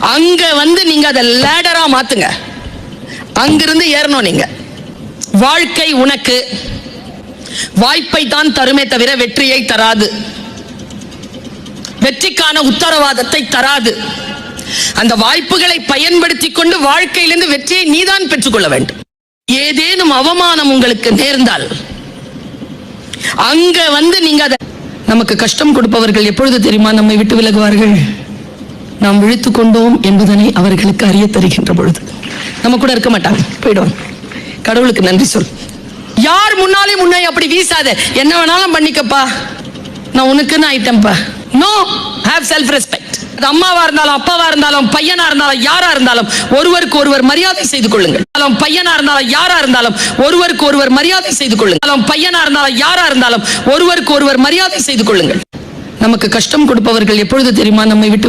அங்க வந்து நீங்க அதை லேடரா மாத்துங்க. அங்கிருந்து ஏறணும் நீங்க. வாழ்க்கை உனக்கு. வாய்ப்பை தான் தருமே தவிர வெற்றியை தராது. வெற்றிக்கான உத்தரவாதத்தை தராது. அந்த வாய்ப்புகளை பயன்படுத்திக் கொண்டு வாழ்க்கையிலிருந்து வெற்றியை நீதான் பெற்றுக்கொள்ள வேண்டும். ஏதேனும் அவமானம் உங்களுக்கு நேர்ந்தால் அங்க வந்து நீங்க அதை நமக்கு கஷ்டம் கொடுப்பவர்கள் எப்பொழுது தெரியுமா? நம்மை விட்டு விலகுவார்கள். நாம் விழித்துக் கொண்டோம் என்பதனை அவர்களுக்கு அறிய தருகின்ற பொழுது. நம்ம கூட இருக்க மாட்டாங்க. போயிடுவாங்க. கடவுளுக்கு நன்றி சொல். யார் முன்னாலே முன்னே அப்படி வீசாத? என்ன வேணாலும் பண்ணிக்கப்பா. நான் உனக்குன்னு ஆயிட்டேன்ப்பா. நோ ஹாவ் செல்ஃப் ரெஸ்பெக்ட் அது அம்மாவா இருந்தாலும் அப்பாவா இருந்தாலும் பையனா இருந்தாலும் யாரா இருந்தாலும் ஒருவருக்கு ஒருவர் மரியாதை செய்து கொள்ளுங்கள். பையனா இருந்தாலும் யாரா இருந்தாலும் ஒருவருக்கு ஒருவர் மரியாதை செய்து கொள்ளுங்கள். பையனா இருந்தாலும் யாரா இருந்தாலும் ஒருவருக்கு ஒருவர் மரியாதை செய்து கொள்ளுங்கள். நமக்கு கஷ்டம் கொடுப்பவர்கள் எப்பொழுது தெரியுமா? நம்மை விட்டு